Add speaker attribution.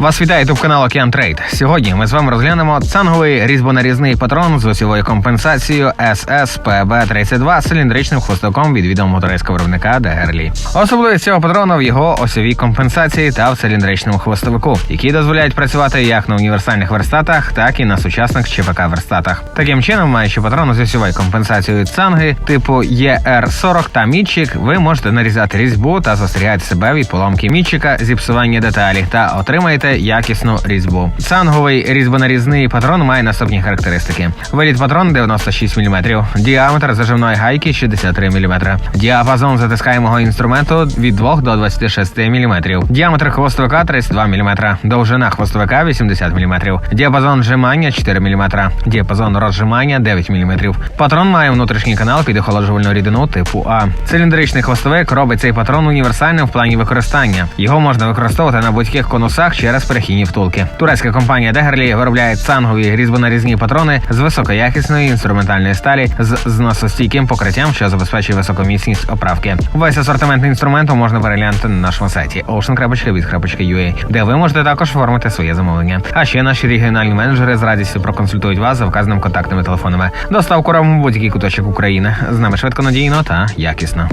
Speaker 1: Вас вітає ютуб канал Океан Трейд. Сьогодні ми з вами розглянемо цанговий різьбонарізний патрон з осьовою компенсацією SSPB 32 з циліндричним хвостоком від відомого мотористського виробника Дегерлі. Особливість цього патрона в його осьовій компенсації та в циліндричному хвостовику, які дозволяють працювати як на універсальних верстатах, так і на сучасних ЧПК верстатах. Таким чином, маючи патрон з осьовою компенсацією цанги типу ER40 та мітчик, ви можете нарізати різьбу та застерігати себе від поломки мітчика, зіпсування деталі та отримаєте якісну різьбу. Цанговий різьбонарізний патрон має наступні характеристики: виліт патрон 96 мм, діаметр заживної гайки 63 мм, діапазон затискаємого інструменту від 2 до 26 мм, діаметр хвостовика 32 мм, довжина хвостовика 80 мм, діапазон зжимання 4 мм, діапазон розжимання 9 мм. Патрон має внутрішній канал під охолоджувальну рідину типу А. Циліндричний хвостовик робить цей патрон універсальним в плані використання. Його можна використовувати на будь-яких конусах через перехідні втулки. Турецька компанія Дегерлі виробляє цангові різьбонарізні патрони з високоякісної інструментальної сталі з зносостійким покриттям, що забезпечує високоміцність оправки. Весь асортимент інструменту можна переглянути на нашому сайті ocean.bit.ua, де ви можете також оформити своє замовлення. А ще наші регіональні менеджери з радістю проконсультують вас за вказаними контактними телефонами. Доставку робимо будь-який куточок України. З нами швидко надійно та якісно.